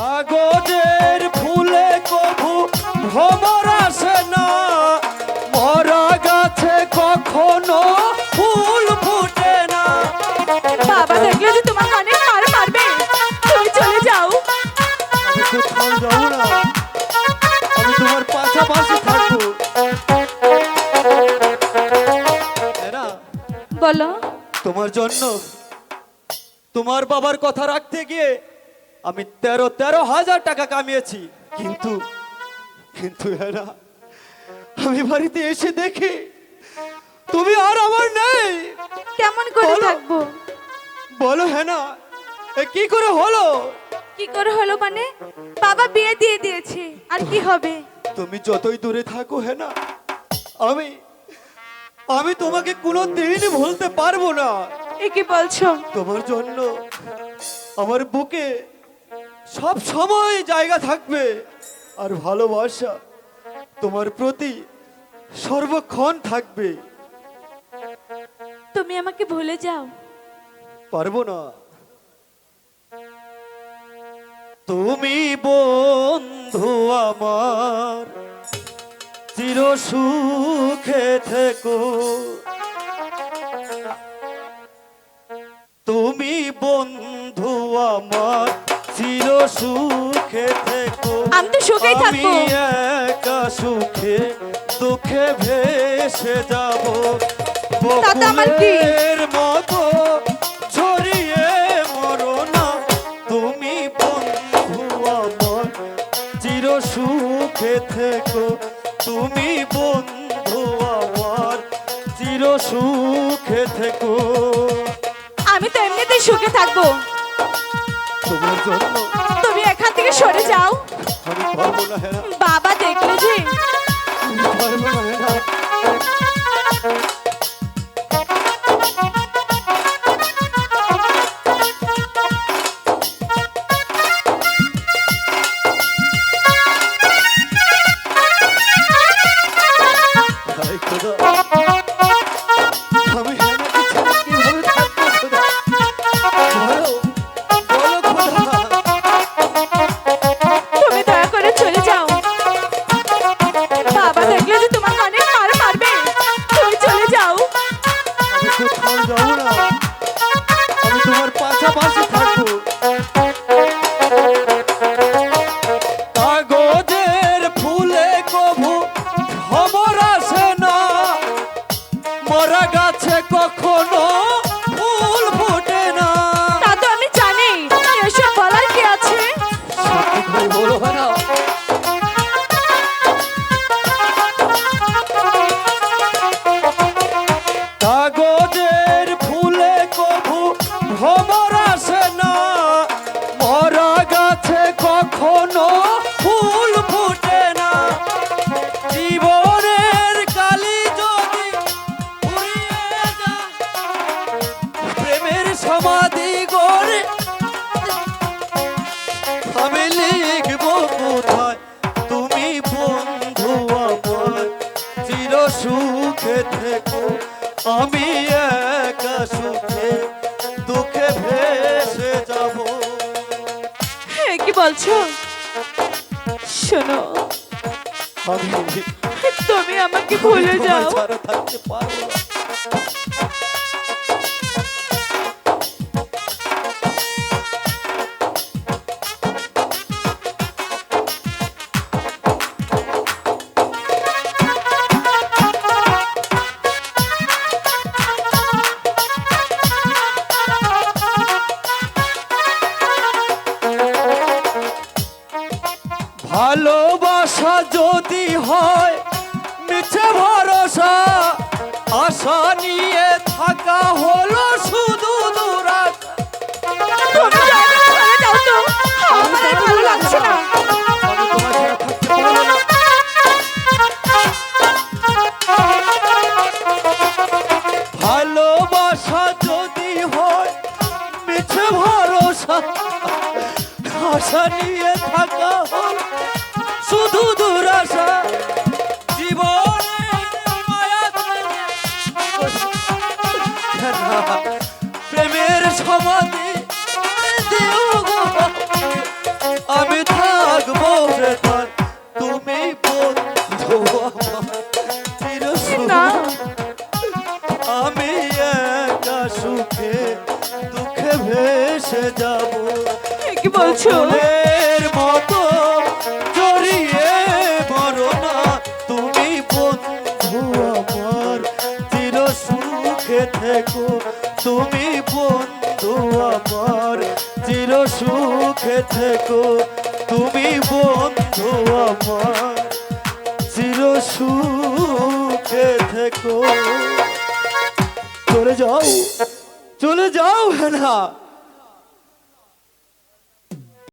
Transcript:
কাগজের ফুলে কভু ভ্রমর আসে না। মরা গাছে কখনো ফুল ফুটে না। বাবা দেখলে যে তোমার কানে মার মারবে। তুমি চলে যাও। আমি কোথাও যাব না। আমি তোমার পাশাপাশি থাকব। বলো। তোমার জন্য তোমার বাবার কথা রাখতে গিয়ে আমি তেরো তেরো হাজার টাকা কামিয়েছি। কিন্তু কিন্তু এরা আমি বাড়িতে এসে দেখি তুমি আর আমার নেই। কেমন করে। থাকব? বলো হ্যাঁ না এ কি করে হলো? কি করে হলো মানে? বাবা বিয়ে দিয়ে দিয়েছে আর কি হবে? তুমি যতই দূরে থাকো হ্যাঁ না আমি আমি তোমাকে কোনো দিন ভুলতে পারব না। এ কি বলছো? তোমার জন্য আমার বুকে সব সময় জায়গা থাকবে আর ভালোবাসা তোমার প্রতি সর্বক্ষণ থাকবে। তুমি আমাকে ভুলে যাও। পারব না। তুমি বন্ধু আমার চির সুখে থেকো। তুমি বন্ধু আমার চির সুখে থেকো। আমি তো সুখেই আমি একা সুখে দুঃখে ভেসে যাব। তাতে আমার কি? মতো ছড়িয়ে মরো না। তুমি বন্ধু আমার চির সুখে থেকো। তুমি বন্ধু আমার চির সুখে থেকো। আমি তো এমনিতেই সুখে থাকব। তোমার জন্য। তুমি এখান থেকে সরে যাও। হ্যাঁ। বাবা দেখলে যে আমি পাশাপাশি থাকব কাগজের ফুলে কভু খবর আসে না। মরা গাছে কখনো কখনো ফুল ফুটে না। জীবনের কালি যদি প্রেমের সমাধি গড়ে আমি লিখব কোথায়? তুমি বন্ধু আমার চির সুখে থেকো। আমি একা সুখে, দুঃখে ভেসে যাব। বলছো? শোনো তুমি আমাকে ভুলে যাও। হয়, মিছে ভরসা, আশা নিয়ে থাকা হলো শুধু দুরাশা তুমি দয়া করে চলে যাও তো আমার আর ভালো লাগছে না ভালোবাসা যদি হয়, মিছে ভরসা, আশা নিয়ে থাকা কি মতো তুমি বন্ধু আমার, চির সুখে থেকো। তুমি বন্ধু আমার, চির চির সুখে থেকো। চলে যাও। চলে যাও না